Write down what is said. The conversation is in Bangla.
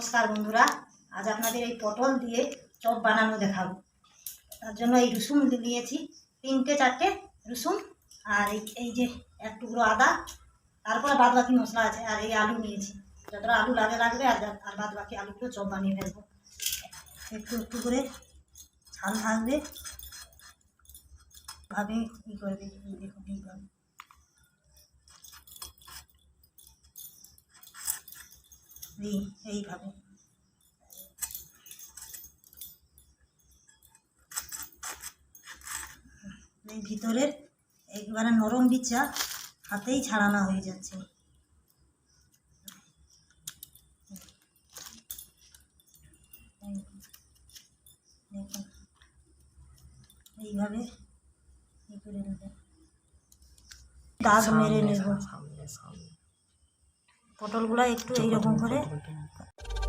নমস্কার বন্ধুরা, আজ আপনাদের এই পটল দিয়ে চপ বানানো দেখাবো। তার জন্য এই রসুন নিয়েছি, তিনটে চারটে রসুন আর এই এই যে এক টুকরো আদা, তারপরে বাদ বাকি মশলা আছে, আর এই আলু নিয়েছি। যতটা আলু লাগে লাগবে, আর আর বাদ বাকি আলুগুলো চপ বানিয়ে ফেলব। একটু একটু করে ঝাল থাকবে ভাবে ই করবে দেখুন এইভাবে এই এইভাবে। এই ভিতরের একবারে নরম বিচা হাতেই ছাড়ানো হয়ে যাচ্ছে। এইভাবে করে নেবে। দাগ মেরে নেব। পটলগুলো একটু এইরকম করে